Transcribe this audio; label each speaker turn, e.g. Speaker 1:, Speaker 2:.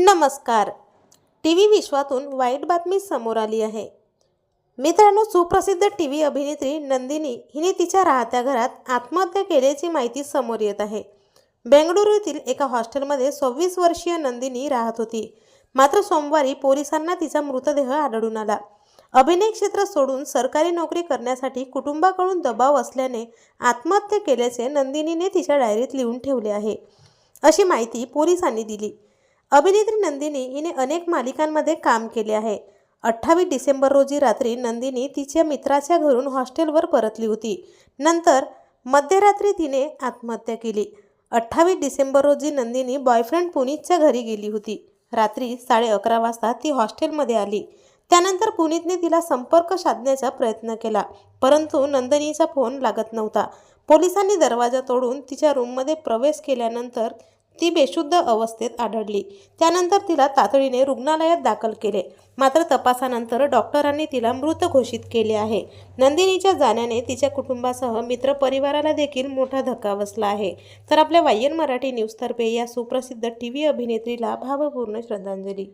Speaker 1: नमस्कार. T V विश्वातून वाईट बातमी समोर आली आहे. मित्रांनो सुप्रसिद्ध टी व्ही अभिनेत्री नंदिनी हिने तिच्या राहत्या घरात आत्महत्या केल्याची माहिती समोर येत आहे. बेंगळुरू येथील एका हॉस्टेलमध्ये सव्वीस वर्षीय नंदिनी राहत होती. मात्र सोमवारी पोलिसांना तिचा मृतदेह आढळून आला. अभिनय क्षेत्र सोडून सरकारी नोकरी करण्यासाठी कुटुंबाकडून दबाव असल्याने आत्महत्या केल्याचे नंदिनीने तिच्या डायरीत लिहून ठेवले आहे. अशी माहिती पोलिसांनी दिली. अभिनेत्री नंदिनी हिने अनेक मालिकांमध्ये काम केले आहे. अठ्ठावीस डिसेंबर रोजी रात्री नंदिनी तिच्या मित्राच्या घरून हॉस्टेलवर परतली होती. नंतर मध्यरात्री तिने आत्महत्या केली. अठ्ठावीस डिसेंबर रोजी नंदिनी बॉयफ्रेंड पुनीतच्या घरी गेली होती. रात्री साडे अकरा वाजता ती हॉस्टेलमध्ये आली. त्यानंतर पुनीतने तिला संपर्क साधण्याचा प्रयत्न केला परंतु नंदिनीचा फोन लागत नव्हता. पोलिसांनी दरवाजा तोडून तिच्या रूममध्ये प्रवेश केल्यानंतर ती बेशुद्ध अवस्थेत आढळली. त्यानंतर तिला तातडीने रुग्णालयात दाखल केले. मात्र तपासानंतर डॉक्टरांनी तिला मृत घोषित केले आहे. नंदिनीच्या जाण्याने तिच्या कुटुंबासह मित्रपरिवाराला देखील मोठा धक्का बसला आहे. तर आपल्या वायन मराठी न्यूजतर्फे या सुप्रसिद्ध टी व्ही अभिनेत्रीला भावपूर्ण श्रद्धांजली.